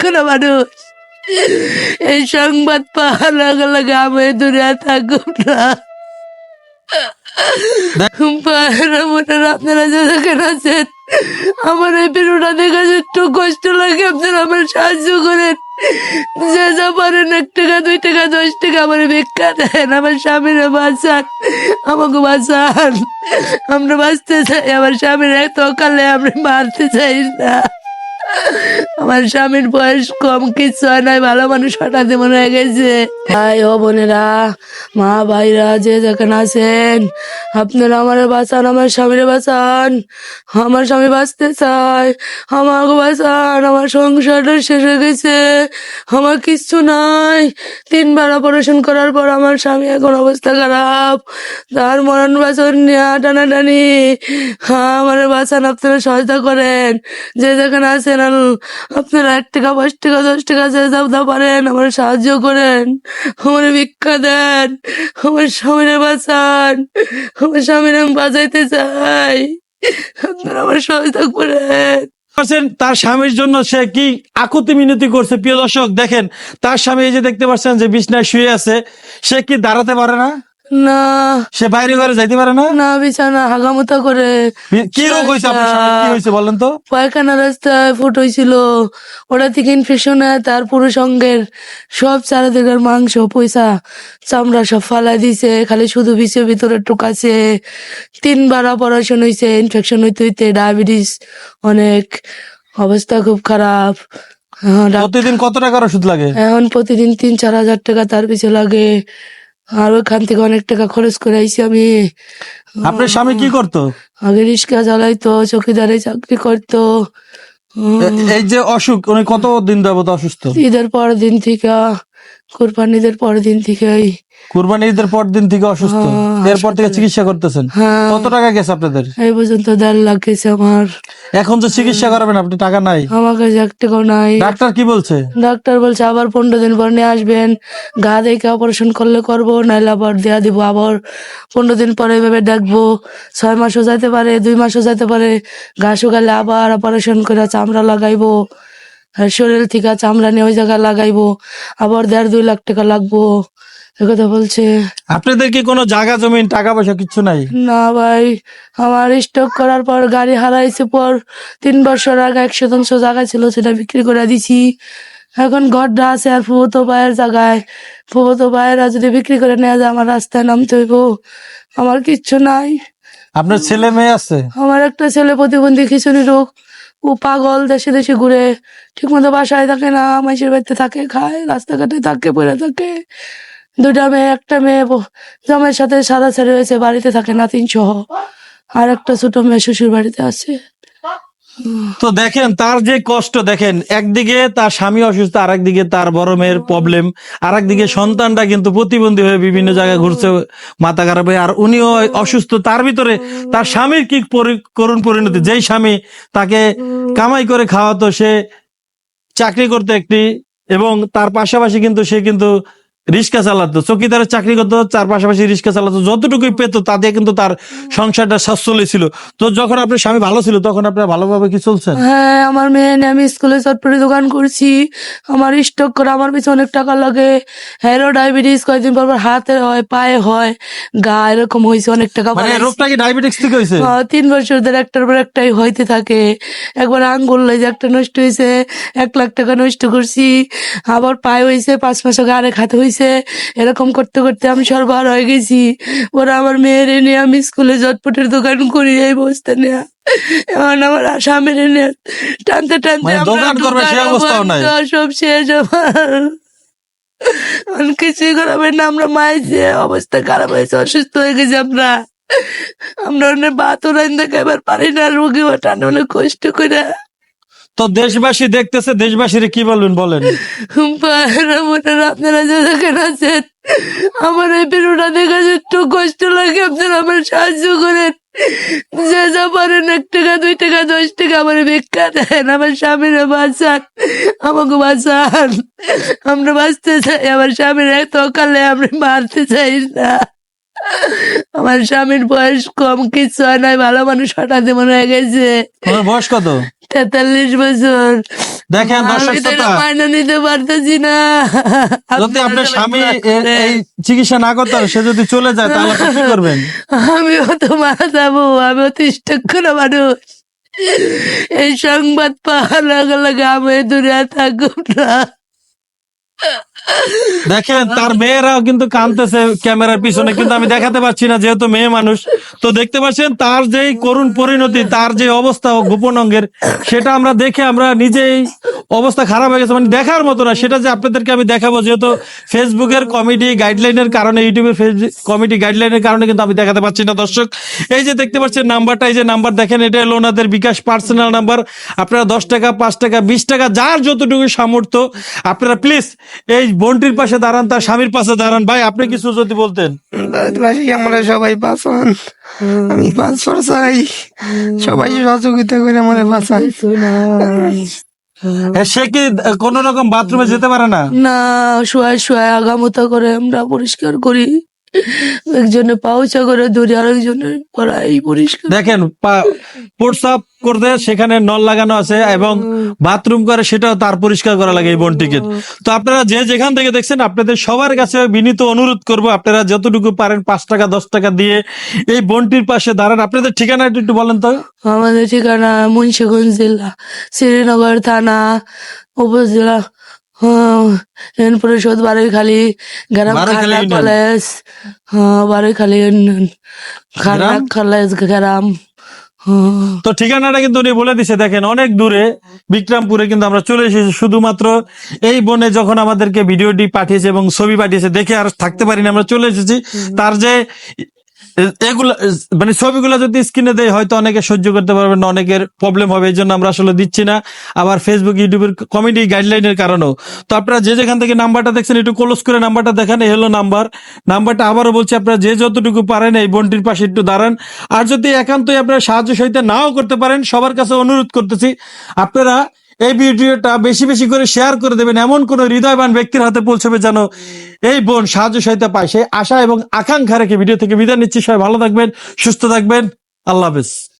করে মানুষ। এই সংবাদ পাওয়ার লগে লগে আমি দূরে থাকুক না। আপনারা যে দেখেন আছেন আমার এই ভিডিওটা দেখে একটু কষ্ট লাগে আপনারা আমার সাহায্য করেন। যে যা পারেন এক টাকা দুই টাকা দশ টাকা আমার ভিক্ষা দেন আমার স্বামীরা বাঁচান আমাকে বাঁচান। আমরা বাঁচতে চাই আমার স্বামীর এত কালে আমরা মারতে চাই না। আমার স্বামীর বয়স কম কিছু হয় নাই ভালো মানুষ হঠাৎ মনে হয়ে গেছে। ভাই, ও বোনেরা, মা, ভাইরা, যে যেখানে আছেন, আপনারা আমার বাঁচান, আমার স্বামীরে বাঁচান, আমার স্বামী বাঁচতে চায়, আমাকে বাঁচান, আমার সংসারটা শেষ হয়ে গেছে, আমার কিচ্ছু নাই। তিনবার অপারেশন করার পর আমার স্বামী এখন অবস্থা খারাপ, তার মরণ বাঁচন নেওয়া টানাটানি। হ্যাঁ আমার বাঁচান, আপনারা সহায়তা করেন, যে যেখানে আছেন আল- আপনারা এক টাকা, পাঁচ টাকা, দশ টাকা, যে দাও দাও পারেন, আমার সাহায্য করেন। আমার ভিক্ষা দেন, আমার স্বামীরে বাঁচান, আমার স্বামীর আমি বাঁচাইতে চাই। আপনারা আমার সহায়তা করেন। তার স্বামীর জন্য সে কি আকুতি মিনতি করছে? প্রিয় দর্শক, দেখেন, তার স্বামী এই যে দেখতে পাচ্ছেন যে বিছনায় শুয়ে আছে, সে কি দাঁড়াতে পারে না? না। সে বাইরে ঘরে যাইতে পারে না? না বিছানা হাগামুতা করে। কি রোগ হয়েছে আপনার কি হয়েছে বলেন তো? পায়খানা রাস্তায় ফুট হয়েছিল ওটা থেকে ইনফেকশন হয় তার পুরুষ অঙ্গের সব চারিদিকের মাংস পয়সা চামড়া সব ফালাই দিছে। খালি শুধু বিষের ভিতরে টুকাছে তিনবার অপারেশন হয়েছে ইনফেকশন হইতে হইতে ডায়াবেটিস অনেক অবস্থা খুব খারাপ। হ্যাঁ, প্রতিদিন কত টাকার ওষুধ লাগে? এখন প্রতিদিন তিন চার হাজার টাকা তার পিছে লাগে। আর ওখান থেকে অনেক টাকা খরচ করে আইছি আমি। আপনার স্বামী কি করতো? আগে রিক্সা চালাইতো চকিদারে চাকরি করতো। এই যে অসুখ উনি কত দিন যাবত অসুস্থ? ঈদের পরের দিন থেকে কোরবানিদের পরের দিন থেকেই কুরবানি ঈদের পর দিন থেকে অসুস্থ। এরপর থেকে চিকিৎসা করতেছেন। হ্যাঁ। কত টাকা গেছে আপনাদের? এই পর্যন্ত দেড় লাখ গেছে আমার। এখন যে চিকিৎসা করাবেন আপনি টাকা নাই। আমার কাছে এক টাকাও নাই। ডাক্তার কি বলছে? ডাক্তার বলছে আবার পনেরো দিন পর নিয়ে আসবেন। গা দেখে অপারেশন করলে করব নাহলে আবার দেয়া দিব আবার পনেরো দিন পরে এভাবে ডাকবো ছয় মাসও যাইতে পারে দুই মাসও যাইতে পারে। গা শুকালে আবার অপারেশন করে চামড়া লাগাইবো। শরীর থেকে চামড়া নিয়ে ওই জায়গায় লাগাইবো আবার দেড় দুই লাখ টাকা লাগবো। একথা বলছে। আপনাদের কি কোনো জায়গা জমিন টাকা পয়সা কিচ্ছু নাই? না ভাই আমার স্টক করার পর গাড়ি হারাইছে পর তিন বছর আগে এক শতাংশ জায়গা ছিল সেটা বিক্রি করে দিছি। এখন ঘরটা আছে আর ফুবতো ভাইয়ের জায়গায়। ফুবতো ভাইয়েরা যদি বিক্রি করে নেওয়া যায় আমার রাস্তায় নামতে হইব। আমার কিচ্ছু নাই। আপনার ছেলে মেয়ে আছে? আমার একটা ছেলে প্রতিবন্ধী খিচুড়ি রোগ। ও পাগল, দেশে দেশে ঘুরে ঠিক মতো বাসায় থাকে না মাইসের বাড়িতে থাকে, খায়, রাস্তাঘাটে থাকে, পড়ে থাকে। দুটা মেয়ে, একটা মেয়ে জামাইয়ের সাথে সাদা ছেড়ে হয়েছে, বাড়িতে থাকে না তিন সহ। আর একটা ছোট মেয়ে শ্বশুর বাড়িতে আছে। তো দেখেন, তার যে কষ্ট, দেখেন, একদিকে তার স্বামী অসুস্থ আর একদিকে তার বড় মেয়ের প্রবলেম আর একদিকে সন্তানটা কিন্তু প্রতিবন্ধী হয়ে বিভিন্ন জায়গায় ঘুরছে মাথা খারাপ হয়ে, আর উনিও অসুস্থ। তার ভিতরে তার স্বামীর কি করুণ পরিণতি? যেই স্বামী তাকে কামাই করে খাওয়াতো, সে চাকরি করতো একটি, এবং তার পাশাপাশি কিন্তু সে কিন্তু রিক্সা চালাতো চকিদারের চাকরি করতো তার পাশাপাশি রিক্সা চালাতো যতটুকুই পেতো তাতে কিন্তু তার সংসারটা সচ্ছলই ছিল। তো যখন আপনার স্বামী ভালো ছিল তখন আপনার ভালোভাবে কি চলছেন হ্যাঁ আমার মেয়ে আমি স্কুলে চটপটি দোকান করছি। আমার স্টক করে আমার পিছনে অনেক টাকা লাগে। হ্যারো ডায়াবেটিস কয়েকদিন পর হাতে হয় পায়ে হয় গা এরকম হয়েছে অনেক টাকা মানে। রোগটা কি ডায়াবেটিক্স থেকে হয়েছে? হ্যাঁ, তিন বছর ধরে একটার পর একটাই হইতে থাকে। একবার আঙ্গুল যে একটা নষ্ট হয়েছে এক লাখ টাকা নষ্ট করছি। আবার পায়ে হয়েছে পাঁচ মাস আগে আরেক হাতে হয়েছে। এরকম করতে করতে আমি সর্বহার হয়ে গেছি। ওরা আমার মেয়ের এনে আমি স্কুলে জটপটের দোকান করি এই বসতে নেয়া। এখন আমার স্বামীর নিয়ে। টানতে টানতে মানে দোকান করবে সে অবস্থাও নাই। সব শেষ আমার। কিছুই করাবেন না আমরা মায়ের যে অবস্থা খারাপ হয়েছে অসুস্থ হয়ে গেছি আমরা। আমরা অনেক বাত রাইন এবার পারি না রোগী ওঠানো অনেক কষ্ট করে। তো দেশবাসী দেখতেছে দেশবাসীর কি বলবেন বলেন? আপনারা যে দেখেন আছেন আমার এই ভিডিওটা দেখে যে একটু কষ্ট লাগে আপনারা আমার সাহায্য করেন। যে যা পারেন এক টাকা দুই টাকা দশ টাকা আমার ভিক্ষা দেন আমার স্বামীরা বাঁচান আমাকে বাঁচান। আমরা বাঁচতে চাই আমার স্বামীর এত কালে আমরা মারতে চাই না। আমার স্বামীর বয়স কম কিছু হয় নাই ভালো মানুষ হঠাৎ মনে হয়ে গেছে। বয়স কত? তেতাল্লিশ বছর। দেখেন দর্শক মাইনে নিতে পারতেছি না। যদি আপনার স্বামী এই চিকিৎসা না করতে সে যদি চলে যায় তাহলে কি করবেন? আমিও তো মারা যাব আমিও তো ইষ্টক্ষণ মানুষ। এই সংবাদ পাওয়ার লগে লগে আমি দূরে থাকুন না। দেখেন, তার মেয়েরাও কিন্তু কানতেছে ক্যামেরার পিছনে, কিন্তু আমি দেখাতে পারছি না, যেহেতু মেয়ে মানুষ। তো দেখতে পাচ্ছেন, তার যে করুণ পরিণতি, তার যে অবস্থা গোপন অঙ্গের, সেটা আমরা দেখে আমরা নিজেই অবস্থা খারাপ হয়ে গেছে। মানে দেখার মতো না, সেটা যে আপনাদেরকে আমি দেখাবো, যেহেতু ফেসবুকের কমিটি গাইডলাইনের কারণে, ইউটিউবের কমিটি গাইডলাইনের কারণে কিন্তু আমি দেখাতে পারছি না, দর্শক। এই যে দেখতে পাচ্ছেন নাম্বারটা, এই যে নাম্বার দেখেন, এটা হলো ওনাদের বিকাশ পার্সোনাল নাম্বার। আপনারা দশ টাকা, পাঁচ টাকা, বিশ টাকা, যার যতটুকু সামর্থ্য, আপনারা প্লিজ এই বোনটির পাশে দাঁড়ান তার স্বামীর পাশে দাঁড়ান। ভাই আপনি কিছু যদি বলতেন। ভারতবাসী আমরা সবাই বাঁচান। আমি বাঁচবার চাই। সবাই সহযোগিতা করে আমার বাঁচাই সে কি কোন রকম বাথরুমে যেতে পারে না? না শুয়ে শুয়ে আগামতা করে আমরা পরিষ্কার করি। একজনে পাউচা করে ধরি আরেকজনের করাই পরিষ্কার দেখেন পা- প্রস্রাব করতে সেখানে নল লাগানো আছে এবং বাথরুম করে সেটাও তার পরিষ্কার করা লাগে এই বোনটিকে তো আপনারা যে যেখান থেকে দেখছেন আপনাদের সবার কাছে বিনীত অনুরোধ করব আপনারা যতটুকু পারেন পাঁচ টাকা দশ টাকা দিয়ে এই বোনটির পাশে দাঁড়ান। আপনাদের ঠিকানা একটু বলেন তো। আমাদের ঠিকানা মুন্সিগঞ্জ জেলা শ্রীনগর থানা উপজেলা হ্যাঁ, ইউনিয়ন পরিষদ বারৈখালী গ্রাম ইউনিয়ন। কলেজ। হ্যাঁ বারৈখালী? কলেজ গ্রাম। হ্যাঁ। তো ঠিকানাটা কিন্তু উনি বলে দিছে দেখেন অনেক দূরে বিক্রমপুরে কিন্তু আমরা চলে এসেছি। শুধুমাত্র এই বনে যখন আমাদেরকে ভিডিওটি পাঠিয়েছে এবং ছবি পাঠিয়েছে দেখে আর থাকতে পারিনি আমরা চলে এসেছি। তার যে এগুলা মানে ছবিগুলো যদি স্ক্রিনে দেয়, হয়তো অনেকে সহ্য করতে পারবে না, অনেকের প্রবলেম হবে, এই জন্য আমরা আসলে দিচ্ছি না। আবার ফেসবুক ইউটিউবের কমিটি গাইডলাইনের কারণেও। তো আপনারা যে যেখান থেকে নাম্বারটা দেখছেন, একটু ক্লোজ করে নাম্বারটা দেখান, এই হলো নাম্বার। নাম্বারটা আবারও বলছি, আপনারা যে যতটুকু পারেন এই বোনটির পাশে একটু দাঁড়ান। আর যদি একান্তই আপনারা সাহায্য সহিতে নাও করতে পারেন, সবার কাছে অনুরোধ করতেছি, আপনারা এই ভিডিওটা বেশি বেশি করে শেয়ার করে দেবেন। এমন কোন হৃদয়বান ব্যক্তির হাতে পৌঁছবে যেন এই বোন সাহায্য সহায়তা পায়। সেই আশা এবং আকাঙ্ক্ষা রেখে ভিডিও থেকে বিদায় নিচ্ছি। সবাই ভালো থাকবেন, সুস্থ থাকবেন। আল্লাহ হাফেজ।